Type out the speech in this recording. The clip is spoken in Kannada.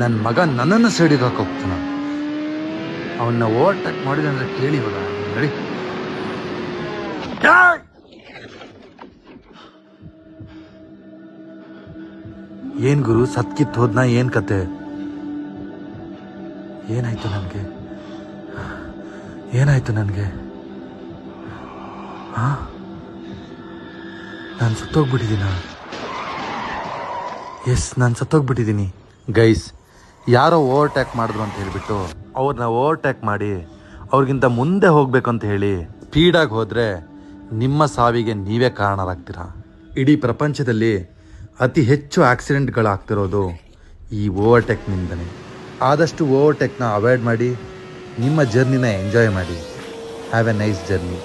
ನನ್ನ ಮಗ ನನ್ನನ್ನು ಸೈಡಿಗೆ ಹೋಗ್ತಾನೆ. ಅವನ್ನ ಓವರ್ಟೇಕ್ ಮಾಡಿದೆ ಅಂದ್ರೆ ಕೇಳಿ ಇವಾಗ. ನಡಿ. ಏನ್ ಗುರು ಸತ್ಕಿತ್ ಹೋದ್ನ, ಏನ್ ಕತೆ? ಏನಾಯ್ತು ನನಗೆ? ಏನಾಯ್ತು ನನಗೆ? ಹಾ ನಾನು ಸತ್ತೋಗ್ಬಿಟ್ಟಿದ್ದೀನ? ಎಸ್, ನಾನು ಸತ್ತೋಗ್ಬಿಟ್ಟಿದ್ದೀನಿ. ಗೈಸ್ ಯಾರೋ ಓವರ್ಟ್ಯಾಕ್ ಮಾಡಿದ್ರು ಅಂತ ಹೇಳಿಬಿಟ್ಟು ಅವ್ರನ್ನ ಓವರ್ಟ್ಯಾಕ್ ಮಾಡಿ ಅವ್ರಿಗಿಂತ ಮುಂದೆ ಹೋಗ್ಬೇಕು ಅಂತ ಹೇಳಿ ಸ್ಪೀಡಾಗಿ ಹೋದರೆ ನಿಮ್ಮ ಸಾವಿಗೆ ನೀವೇ ಕಾರಣರಾಗ್ತೀರಾ? ಇಡೀ ಪ್ರಪಂಚದಲ್ಲಿ ಅತಿ ಹೆಚ್ಚು ಆಕ್ಸಿಡೆಂಟ್ಗಳಾಗ್ತಿರೋದು ಈ ಓವರ್ಟೇಕ್ನಿಂದನೇ ಆದಷ್ಟು ಓವರ್ಟೆಕ್ನ ಅವಾಯ್ಡ್ ಮಾಡಿ ನಿಮ್ಮ ಜರ್ನಿನ ಎಂಜಾಯ್ ಮಾಡಿ. Have a nice journey.